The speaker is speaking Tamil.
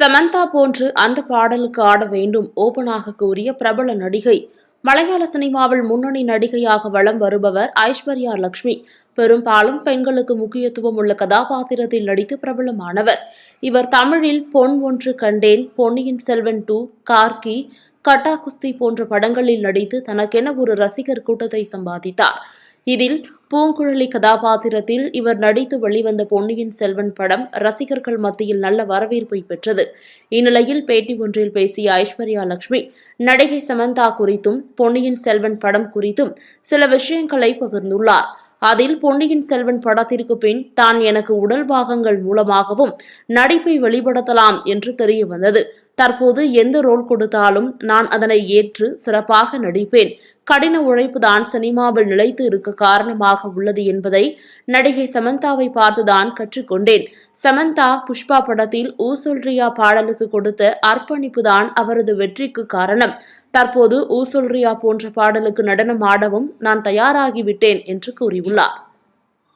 சமந்தா போன்று அந்த பாடலுக்கு ஆட வேண்டும் ஓபனாக கூறிய பிரபல நடிகை. மலையாள சினிமாவில் முன்னணி நடிகையாக வலம் வருபவர் ஐஸ்வர்யா லட்சுமி பெரும்பாலும் பெண்களுக்கு முக்கியத்துவம் உள்ள கதாபாத்திரத்தில் நடித்து பிரபலமானவர். இவர் தமிழில் பொன் ஒன்று கண்டேன் பொன்னியின் செல்வன் டூ கார்கி கட்டா குஸ்தி போன்ற படங்களில் நடித்து தனக்கென ஒரு ரசிகர் கூட்டத்தை சம்பாதித்தார். இதில் பூங்குழலி கதாபாத்திரத்தில் இவர் நடித்து வெளிவந்த பொன்னியின் செல்வன் படம் ரசிகர்கள் மத்தியில் நல்ல வரவேற்பை பெற்றது. இந்நிலையில் பேட்டி ஒன்றில் பேசிய ஐஸ்வர்யா லட்சுமி நடிகை சமந்தா குறித்தும் பொன்னியின் செல்வன் படம் குறித்தும் சில விஷயங்களை பகிர்ந்துள்ளார். அதில் பொன்னியின் செல்வன் படத்திற்கு பின் தான் எனக்கு உடல் பாகங்கள் மூலமாகவும் நடிப்பை வெளிப்படுத்தலாம் என்று தெரிய வந்தது. தற்போது எந்த ரோல் கொடுத்தாலும் நான் அதனை ஏற்று சிறப்பாக நடிப்பேன். கடின உழைப்பு தான் சினிமாவில் நிலைத்து இருக்க காரணமாக உள்ளது என்பதை நடிகை சமந்தாவை பார்த்துதான் கற்றுக்கொண்டேன். சமந்தா புஷ்பா படத்தில் ஊ சொல்றியா பாடலுக்கு கொடுத்த அர்ப்பணிப்பு தான் அவரது வெற்றிக்கு காரணம். தற்போது ஊ சொல்றியா போன்ற பாடலுக்கு நடனம் ஆடவும் நான் தயாராகிவிட்டேன் என்று கூறியுள்ளார்.